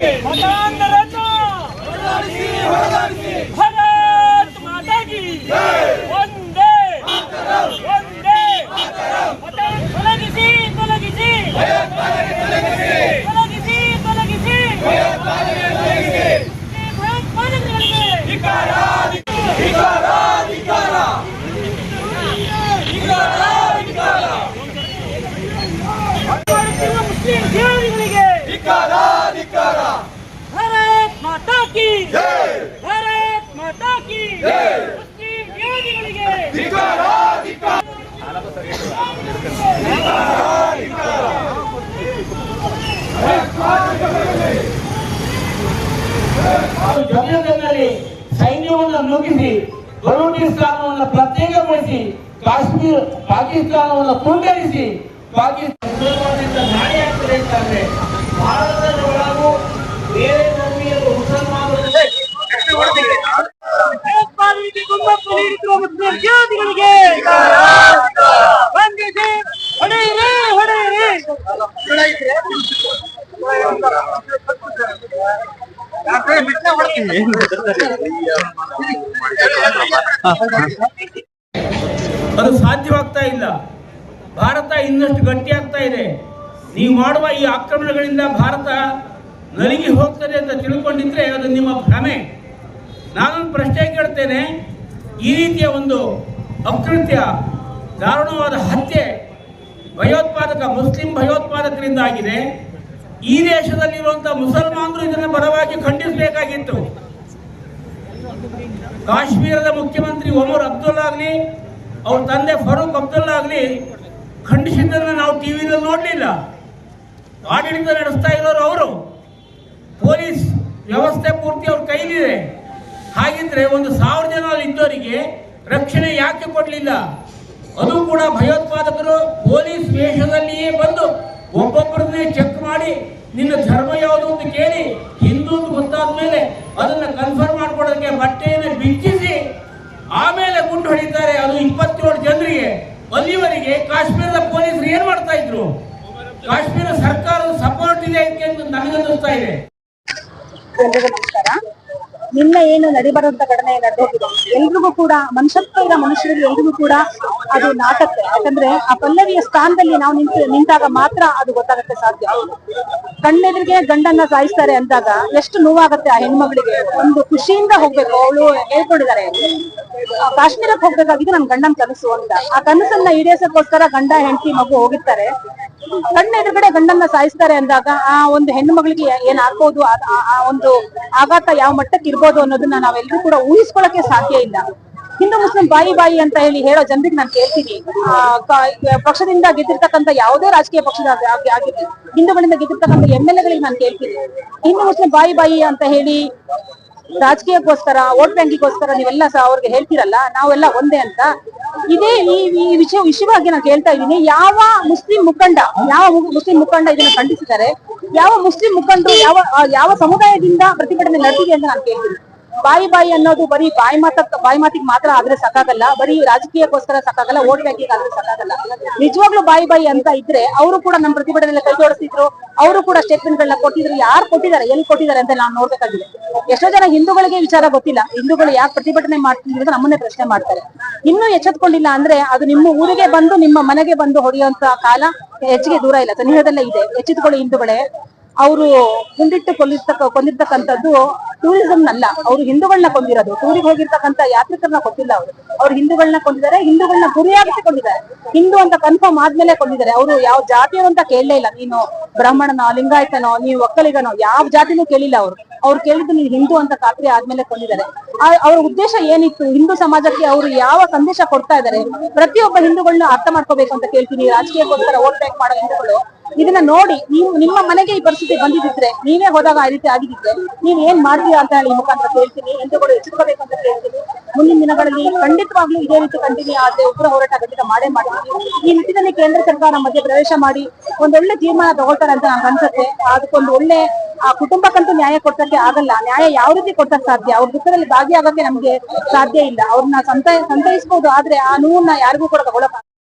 ಮತಾಂಧರನ್ನ ಭಾರತ್ ಮಾತಾ ಕಿ ಒಂದೇ ಒಂದೇ ಮತ ತೊಲಗಿಸಿ ತೊಲಗಿಸಿ ತೊಲಗಿಸಿ ತೊಲಗಿಸಿ ಭಯೋತ್ಪಾದಕರಿಗೆ ಮಾಡುತ್ತಿರುವ ಮುಸ್ಲಿಂ ಜೀವನಿಗಳಿಗೆ ಭಾರತ್ ಮಾತಾ ಕಿ ಭಾರತ್ ಮಾತಾ ಕಿ ಧಿಕಾರ ವಿರೋಧಿಗಳಿಗೆ ಜಮ್ಮುವಿನಲ್ಲಿ ಸೈನ್ಯವನ್ನು ನುಗ್ಗಿಸಿ ಬಲೂಚಿಸ್ತಾನವನ್ನು ಪ್ರತ್ಯೇಕಗೊಳಿಸಿ ಕಾಶ್ಮೀರ ಪಾಕಿಸ್ತಾನವನ್ನು ತುಂಡರಿಸಿ ಪಾಕಿಸ್ತಾನ ನಾಳೆ ಆಗ್ತದೆ ಅಂತಂದ್ರೆ ಭಾರತದ ಗುಂಪು ನಿರ್ಜಾತಿಗಳಿಗೆ ಹೊಡೆಯಿರಿ ಹೊಡೆಯಿರಿ. ಅದು ಸಾಧ್ಯವಾಗ್ತಾ ಇಲ್ಲ. ಭಾರತ ಇನ್ನಷ್ಟು ಗಟ್ಟಿಯಾಗ್ತಾ ಇದೆ. ನೀವು ಮಾಡುವ ಈ ಆಕ್ರಮಣಗಳಿಂದ ಭಾರತ ನಲಿಗಿ ಹೋಗ್ತದೆ ಅಂತ ತಿಳ್ಕೊಂಡಿದ್ರೆ ಅದು ನಿಮ್ಮ ಭ್ರಮೆ. ನಾನೊಂದು ಪ್ರಶ್ನೆ ಕೇಳ್ತೇನೆ. ಈ ರೀತಿಯ ಒಂದು ಅಕೃತ್ಯ, ದಾರುಣವಾದ ಹತ್ಯೆ ಭಯೋತ್ಪಾದಕ, ಮುಸ್ಲಿಂ ಭಯೋತ್ಪಾದಕರಿಂದ ಆಗಿದೆ ಈ ದೇಶದಲ್ಲಿರುವಂಥ ಮುಸಲ್ಮಾನರು ಇದನ್ನು ಬರವಾಗಿ ಖಂಡಿಸಬೇಕಾಗಿತ್ತು. ಕಾಶ್ಮೀರದ ಮುಖ್ಯಮಂತ್ರಿ ಒಮರ್ ಅಬ್ದುಲ್ಲಾ ಆಗಲಿ, ಅವ್ರ ತಂದೆ ಫರೂಕ್ ಅಬ್ದುಲ್ಲಾ ಆಗಲಿ ಖಂಡಿಸಿದ್ದನ್ನು ನಾವು ಟಿವಿನಲ್ಲಿ ನೋಡಲಿಲ್ಲ. ಆಡಳಿತ ನಡೆಸ್ತಾ ಇರೋರು ಅವರು. ಪೊಲೀಸ್ ವ್ಯವಸ್ಥೆ ಪೂರ್ತಿ ಅವ್ರ ಕೈಲಿದೆ. ಹಾಗಿದ್ರೆ ಒಂದು ಸಾವಿರ ಜನ ಇದ್ದವರಿಗೆ ರಕ್ಷಣೆ ಯಾಕೆ ಕೊಡಲಿಲ್ಲ? ಅದು ಕೂಡ ಭಯೋತ್ಪಾದಕರು ಪೊಲೀಸ್ ವೇಷದಲ್ಲಿಯೇ ಬಂದು ಒಬ್ಬೊಬ್ಬರನ್ನೇ ಚೆಕ್ ಮಾಡಿ ನಿನ್ನ ಧರ್ಮ ಯಾವುದು ಅಂತ ಕೇಳಿ ಹಿಂದೂ ಅಂತ ಗೊತ್ತಾದ ಮೇಲೆ ಅದನ್ನ ಕನ್ಫರ್ಮ್ ಮಾಡಿಕೊಡೋದಕ್ಕೆ ಬಟ್ಟೆಯನ್ನು ಬಿಚ್ಚಿಸಿ ಆಮೇಲೆ ಗುಂಡು ಹೊಡಿತಾರೆ. ಅದು ಇಪ್ಪತ್ತೇಳು ಜನರಿಗೆ. ಅಲ್ಲಿವರೆಗೆ ಕಾಶ್ಮೀರದ ಪೊಲೀಸರು ಏನ್ ಮಾಡ್ತಾ ಇದ್ರು? ಕಾಶ್ಮೀರ ಸರ್ಕಾರದ ಸಪೋರ್ಟ್ ಇದೆ ಅಂತ ನನಗನ್ನಿಸ್ತಾ ಇದೆ. ನಿನ್ನೆ ಏನು ನಡಿಬಾರದಂತ ಘಟನೆ ನಡೆದೋಗಿದೆ. ಎಲ್ರಿಗೂ ಕೂಡ, ಮನುಷ್ಯತ್ವ ಇರೋ ಮನುಷ್ಯರಿಗೆ ಎಲ್ರಿಗೂ ಕೂಡ ಅದು ನಾಟಕ. ಯಾಕಂದ್ರೆ ಆ ಪಲ್ಲವಿಯ ಸ್ಥಾನದಲ್ಲಿ ನಾವು ನಿಂತು, ನಿಂತಾಗ ಮಾತ್ರ ಅದು ಗೊತ್ತಾಗತ್ತೆ ಸಾಧ್ಯ. ಕಣ್ಣೆದುರಿಗೆ ಗಂಡನ್ನ ಸಾಯಿಸ್ತಾರೆ ಅಂದಾಗ ಎಷ್ಟು ನೋವಾಗತ್ತೆ ಆ ಹೆಣ್ಮಗಳಿಗೆ. ಒಂದು ಖುಷಿಯಿಂದ ಹೋಗ್ಬೇಕು. ಅವಳು ಹೇಳ್ಕೊಂಡಿದ್ದಾರೆ. ಕಾಶ್ಮೀರಕ್ಕೆ ಹೋಗ್ಬೇಕಾಗಿದ್ದು ನನ್ ಗಂಡನ್ ಕನಸು ಅಂತ. ಆ ಕನಸನ್ನ ಈಡೇರಿಸಕ್ಕೋಸ್ಕರ ಗಂಡ, ಹೆಂಡತಿ, ಮಗು ಹೋಗಿರ್ತಾರೆ. ಕಣ್ಣ ಎದುರುಗಡೆ ಗಂಡನ್ನ ಸಾಯಿಸ್ತಾರೆ ಅಂದಾಗ ಆ ಒಂದು ಹೆಣ್ಣು ಮಗಳಿಗೆ ಏನ್ ಆಗ್ಬೋದು? ಆ- ಆ- ಆ ಒಂದು ಆಘಾತ ಯಾವ ಮಟ್ಟಕ್ಕೆ ಇರ್ಬೋದು ಅನ್ನೋದನ್ನ ನಾವೆಲ್ಲರೂ ಕೂಡ ಊಹಿಸ್ಕೊಳಕ್ಕೆ ಸಾಧ್ಯ ಇಲ್ಲ. ಹಿಂದೂ ಮುಸ್ಲಿಂ ಬಾಯಿ ಬಾಯಿ ಅಂತ ಹೇಳಿ ಹೇಳೋ ಜನರಿಗೆ ನಾನು ಕೇಳ್ತೀನಿ. ಪಕ್ಷದಿಂದ ಗೆದ್ದಿರ್ತಕ್ಕಂಥ ಯಾವುದೇ ರಾಜಕೀಯ ಪಕ್ಷದ ಆಗಿ- ಆಗಿ- ಆಗಿರ್ಲಿ, ಹಿಂದೂಗಳಿಂದ ಗೆದ್ದಿರ್ತಕ್ಕಂಥ ಎಂ ಎಲ್ ಎಗಳಿಗೆ ನಾನು ಕೇಳ್ತೀನಿ. ಹಿಂದೂ ಮುಸ್ಲಿಂ ಬಾಯಿ ಬಾಯಿ ಅಂತ ಹೇಳಿ ರಾಜಕೀಯಕ್ಕೋಸ್ಕರ, ವೋಟ್ ಬ್ಯಾಂಕಿಗೋಸ್ಕರ ನೀವೆಲ್ಲ ಸಹ ಅವ್ರಿಗೆ ಹೇಳ್ತಿರಲ್ಲ, ನಾವೆಲ್ಲ ಒಂದೇ ಅಂತ. ಇದೇ ಈ ವಿಷಯ ವಿಷಯವಾಗಿ ನಾನು ಕೇಳ್ತಾ ಇದ್ದೀನಿ. ಯಾವ ಮುಸ್ಲಿಂ ಮುಖಂಡ ಯಾವ ಮುಸ್ಲಿಂ ಮುಖಂಡ ಇದನ್ನ ಖಂಡಿಸಿದ್ದಾರೆ? ಯಾವ ಮುಸ್ಲಿಂ ಮುಖಂಡರು ಯಾವ ಯಾವ ಸಮುದಾಯದಿಂದ ಪ್ರತಿಭಟನೆ ನಡೆದಿದೆ ಅಂತ ನಾನು ಕೇಳ್ತೀನಿ. ಬಾಯಿ ಬಾಯಿ ಅನ್ನೋದು ಬರೀ ಬಾಯಿ ಮಾತ ಬಾಯಿ ಮಾತಿಗೆ ಮಾತ್ರ ಆದ್ರೆ ಸಾಕಾಗಲ್ಲ, ಬರೀ ರಾಜಕೀಯಕ್ಕೋಸ್ಕರ ಸಾಕಾಗಲ್ಲ, ಓಟ್ ಬ್ಯಾಂಕಿಗೆ ಆದ್ರೆ ಸಾಕಾಗಲ್ಲ. ನಿಜವಾಗ್ಲೂ ಬಾಯಿ ಬಾಯಿ ಅಂತ ಇದ್ರೆ ಅವರು ಕೂಡ ನಮ್ಮ ಪ್ರತಿಭಟನೆ ಕೈ ಜೋಡಿಸ್ತಿದ್ರು, ಅವರು ಕೂಡ ಸ್ಟೇಟ್ಮೆಂಟ್ ಗಳನ್ನ ಕೊಟ್ಟಿದ್ರು. ಯಾರು ಕೊಟ್ಟಿದ್ದಾರೆ, ಎಲ್ಲಿ ಕೊಟ್ಟಿದ್ದಾರೆ ಅಂತ ನಾವು ನೋಡ್ಬೇಕಾಗಿದೆ. ಎಷ್ಟೋ ಜನ ಹಿಂದೂಗಳಿಗೆ ವಿಚಾರ ಗೊತ್ತಿಲ್ಲ, ಹಿಂದೂಗಳು ಯಾಕೆ ಪ್ರತಿಭಟನೆ ಮಾಡ್ತಿದ್ರು ಅಂತ ನಮ್ಮನ್ನೇ ಪ್ರಶ್ನೆ ಮಾಡ್ತಾರೆ. ಇನ್ನೂ ಎಚ್ಚೆತ್ಕೊಂಡಿಲ್ಲ ಅಂದ್ರೆ ಅದು ನಿಮ್ಮ ಊರಿಗೆ ಬಂದು, ನಿಮ್ಮ ಮನೆಗೆ ಬಂದು ಹೊಡೆಯುವಂತ ಕಾಲ ಹೆಚ್ಚಿಗೆ ದೂರ ಇಲ್ಲ ಸನಿಹದಲ್ಲೇ ಇದೆ. ಎಚ್ಚೆತ್ಕೊಳ್ಳಿ ಹಿಂದೂಗಳೇ. ಅವರು ಗುಂಡಿಟ್ಟು ಕೊಲ್ಲಿರ್ತಕ್ಕ ಕೊಂದಿರ್ತಕ್ಕಂಥದ್ದು ಟೂರಿಸಂ ಅಲ್ಲ ಅವರು ಹಿಂದೂಗಳನ್ನ ಕೊಂದಿರೋದು. ಟೂರಿಗೆ ಹೋಗಿರ್ತಕ್ಕಂಥ ಯಾತ್ರಿಕರನ್ನ ಕೊಟ್ಟಿಲ್ಲ ಅವರು. ಅವ್ರು ಹಿಂದೂಗಳನ್ನ ಕೊಂದಿದ್ದಾರೆ ಹಿಂದೂಗಳನ್ನ ಗುರಿಯಾಗಿಸಿಕೊಂಡಿದ್ದಾರೆ. ಹಿಂದೂ ಅಂತ ಕನ್ಫರ್ಮ್ ಆದ್ಮೇಲೆ ಕೊಂಡಿದ್ದಾರೆ ಅವರು ಯಾವ ಜಾತಿಯವರು ಅಂತ ಕೇಳಲೇ ಇಲ್ಲ. ನೀನು ಬ್ರಾಹ್ಮಣನೋ, ಲಿಂಗಾಯತನೋ, ನೀವು ಒಕ್ಕಲಿಗನೋ, ಯಾವ ಜಾತಿನೂ ಕೇಳಿಲ್ಲ ಅವರು. ಅವ್ರು ಕೇಳಿದ್ದು ನೀನು ಹಿಂದೂ ಅಂತ ಖಾತ್ರಿ ಆದ್ಮೇಲೆ ಕೊಂಡಿದ್ದಾರೆ ಅವ್ರ ಉದ್ದೇಶ ಏನಿತ್ತು? ಹಿಂದೂ ಸಮಾಜಕ್ಕೆ ಅವರು ಯಾವ ಸಂದೇಶ ಕೊಡ್ತಾ ಇದ್ದಾರೆ? ಪ್ರತಿಯೊಬ್ಬ ಹಿಂದೂಗಳನ್ನ ಅರ್ಥ ಮಾಡ್ಕೋಬೇಕು ಅಂತ ಕೇಳ್ತೀನಿ. ರಾಜಕೀಯಕ್ಕೋಸ್ಕರ ಓಟ್ ಬ್ಯಾಂಕ್ ಮಾಡೋ ಹಿಂದೂಗಳು ಇದನ್ನ ನೋಡಿ ನೀವು ನಿಮ್ಮ ಮನೆಗೆ ಈ ಪರಿಸ್ಥಿತಿ ಬಂದಿದ್ರೆ ನೀವೇ ಹೋದಾಗ ಆ ರೀತಿ ಆಗಿದ್ರೆ ನೀವ್ ಏನ್ ಮಾಡ್ತೀಯಾ ಅಂತ ಹೇಳಿ ಮುಖಾಂತರ ಕೇಳ್ತೀನಿ. ಕೂಡ ಎಚ್ಚರಿಸಬೇಕು ಅಂತ ಕೇಳ್ತೀನಿ. ಮುಂದಿನ ದಿನಗಳಲ್ಲಿ ಖಂಡಿತವಾಗ್ಲೂ ಇದೇ ರೀತಿ ಕಂಟಿನ್ಯೂ ಆದ್ರೆ ಉಗ್ರ ಹೋರಾಟ ಖಂಡಿತ ಮಾಡೇ ಮಾಡ್ತೀವಿ ಈ ನಿಟ್ಟಿನಲ್ಲಿ ಕೇಂದ್ರ ಸರ್ಕಾರ ಮಧ್ಯೆ ಪ್ರವೇಶ ಮಾಡಿ ಒಂದೊಳ್ಳೆ ತೀರ್ಮಾನ ತಗೊಳ್ತಾರೆ ಅಂತ ನಂಗೆ ಅನ್ಸುತ್ತೆ. ಅದಕ್ಕೊಂದು ಒಳ್ಳೆ, ಆ ಕುಟುಂಬಕ್ಕಂತೂ ನ್ಯಾಯ ಕೊಡ್ಸಕ್ಕೆ ಆಗಲ್ಲ. ನ್ಯಾಯ ಯಾವ ರೀತಿ ಕೊಡ್ಸಕ್ ಸಾಧ್ಯ? ಅವ್ರ ದುಃಖದಲ್ಲಿ ಭಾಗಿಯಾಗಕ್ಕೆ ನಮ್ಗೆ ಸಾಧ್ಯ ಇಲ್ಲ. ಅವ್ರನ್ನ ಸಂತ, ಸಂತೈಸ್ಬೋದು. ಆದ್ರೆ ಆ ನೋವನ್ನ ಯಾರಿಗೂ ಕೂಡ ತಗೊಳಕ್